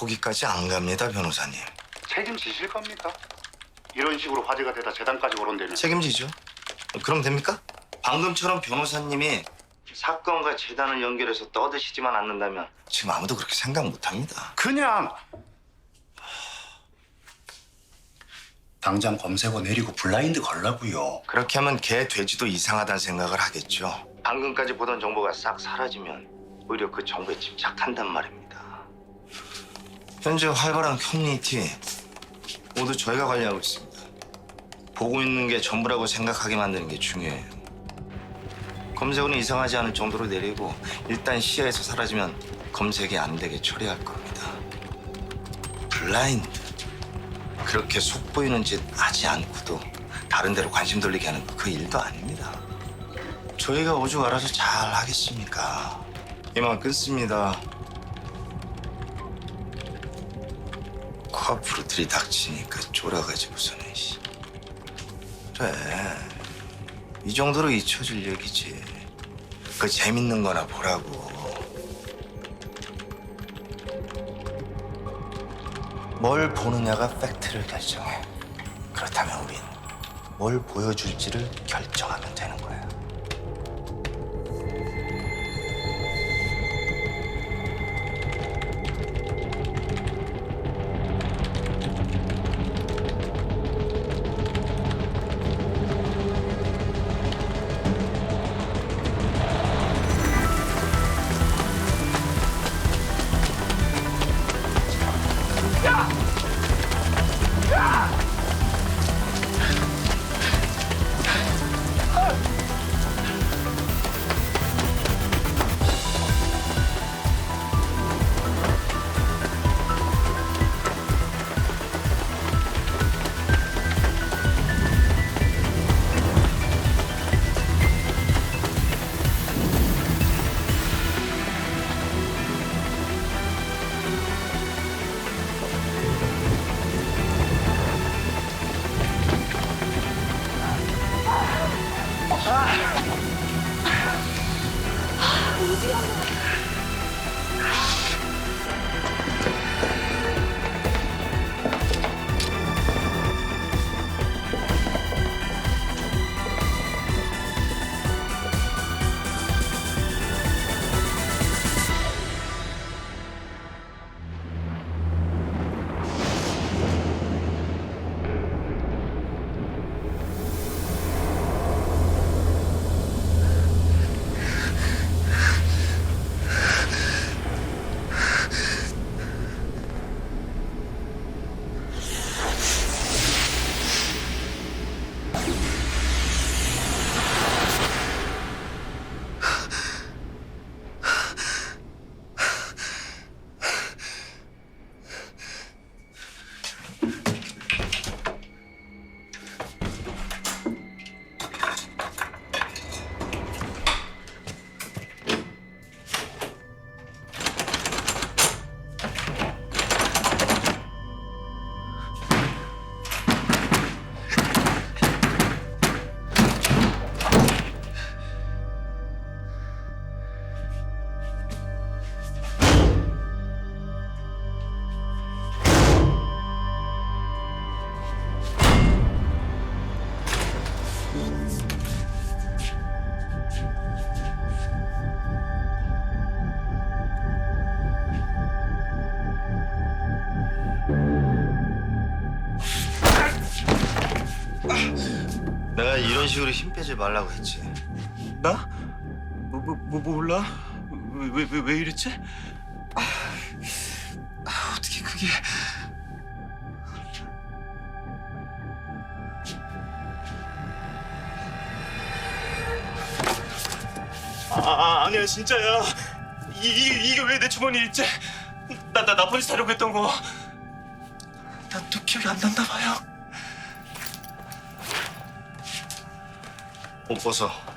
거기까지 안 갑니다, 변호사님. 책임지실 겁니까? 이런 식으로 화제가 되다 재단까지 거론되면 책임지죠. 그럼 됩니까? 방금처럼 변호사님이 사건과 재단을 연결해서 떠드시지만 않는다면 지금 아무도 그렇게 생각 못 합니다. 그냥 당장 검색어 내리고 블라인드 걸라고요. 그렇게 하면 개 돼지도 이상하다는 생각을 하겠죠. 방금까지 보던 정보가 싹 사라지면 오히려 그 정보에 집착한단 말입니다. 현재 활발한 커뮤니티 모두 저희가 관리하고 있습니다. 보고 있는 게 전부라고 생각하게 만드는 게 중요해요. 검색어는 이상하지 않을 정도로 내리고 일단 시야에서 사라지면 검색이 안 되게 처리할 겁니다. 블라인드 그렇게 속 보이는 짓 하지 않고도 다른 데로 관심 돌리게 하는 거그 일도 아닙니다. 저희가 오죽 알아서 잘 하겠습니까? 이만 끊습니다. 앞으로 들이닥치니까 쫄아가지고서는 씨. 그래 이 정도로 잊혀질 얘기지. 그 재밌는 거나 보라고. 뭘 보느냐가 팩트를 결정해. 그렇다면 우린 뭘 보여줄지를 결정하면 되는 거야. 내가 이런 식으로 힘 빼지 말라고 했지. 나? 뭐, 뭐, 뭐 몰라? 왜, 왜, 왜, 왜 이랬지? 어떻게 그게? 아, 아 아니야 진짜야. 이, 이 이게 왜 내 주머니에 있지? 나, 나 나쁜 짓 하려고 했던 거. 난 또 기억이 안 난다 봐요. 옷 벗어.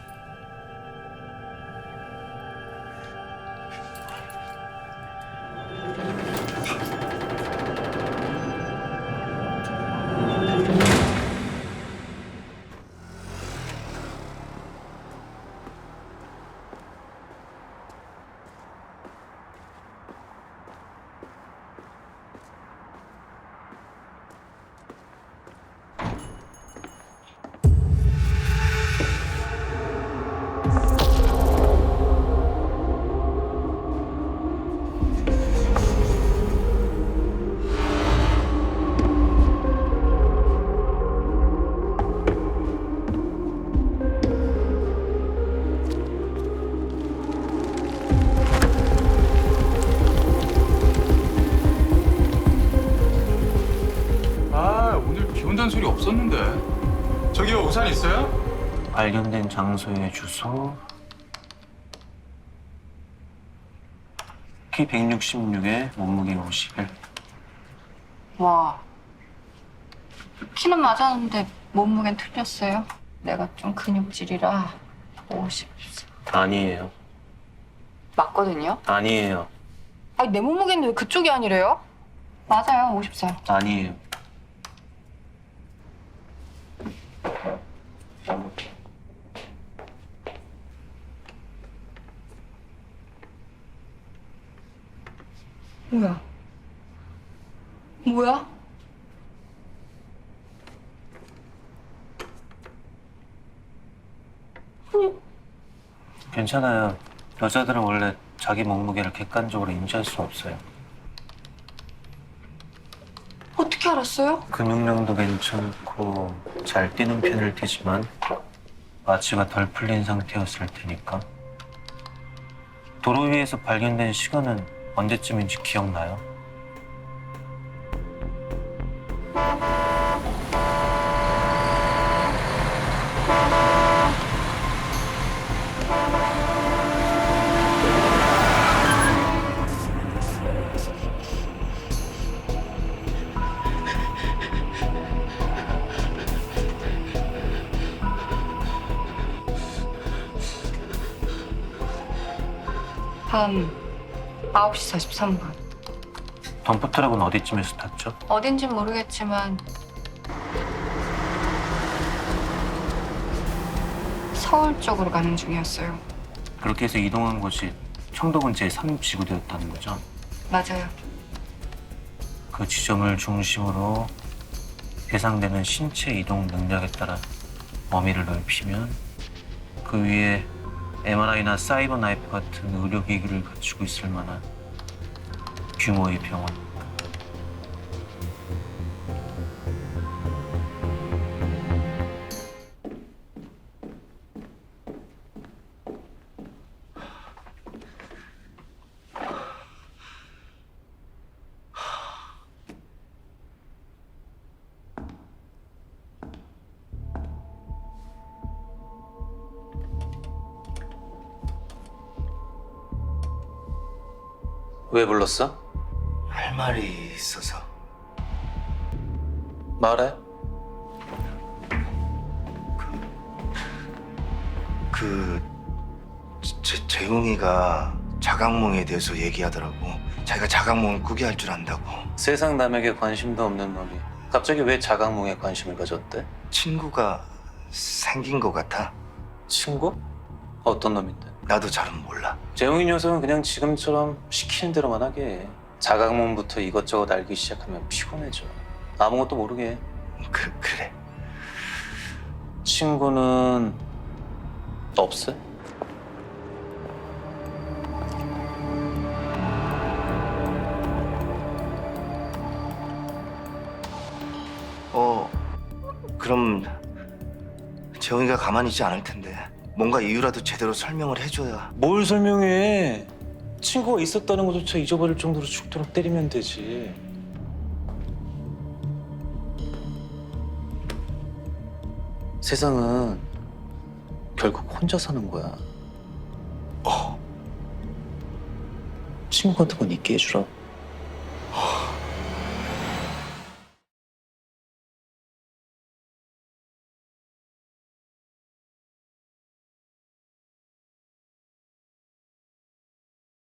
아 오늘 비 온다는 소리 없었는데 저기요 우산 있어요? 발견된 장소의 주소 키 166에 몸무게 51 와. 키는 맞았는데 몸무게는 틀렸어요. 내가 좀 근육질이라 54. 아니에요 맞거든요? 아니에요 아니 내 몸무게는 왜 그쪽이 아니래요? 맞아요 54. 아니에요 뭐야? 뭐야? 괜찮아요 여자들은 원래 자기 몸무게를 객관적으로 인지할 수 없어요 어떻게 알았어요? 근육량도 괜찮고 잘 뛰는 편일 테지만 마취가 덜 풀린 상태였을 테니까 도로 위에서 발견된 시간은 언제쯤인지 기억나요? 밤 9시 43분. 덤프트럭은 어디쯤에서 탔죠? 어딘진 모르겠지만 서울 쪽으로 가는 중이었어요. 그렇게 해서 이동한 곳이 청도군 제3지구대였다는 거죠. 맞아요. 그 지점을 중심으로 예상되는 신체 이동 능력에 따라 범위를 넓히면 그 위에 MRI나 사이버 나이프 같은 의료기기를 갖추고 있을 만한 규모의 병원. 왜 불렀어? 할 말이 있어서 말해. 그 제, 재웅이가 자각몽에 대해서 얘기하더라고. 자기가 자각몽을 꾸게 할 줄 안다고. 세상 남에게 관심도 없는 놈이 갑자기 왜 자각몽에 관심을 가졌대? 친구가 생긴 것 같아. 친구? 어떤 놈인데? 나도 잘은 몰라. 재웅이 녀석은 그냥 지금처럼 시키는 대로만 하게 해. 자각몽부터 이것저것 알기 시작하면 피곤해져. 아무것도 모르게 해. 그 그래. 친구는 없어? 어 그럼 재웅이가 가만히 있지 않을 텐데 뭔가 이유라도 제대로 설명을 해줘야. 뭘 설명해? 친구가 있었다는 것조차 잊어버릴 정도로 죽도록 때리면 되지. 세상은 결국 혼자 사는 거야. 어 친구 같은 건 있게 해주라.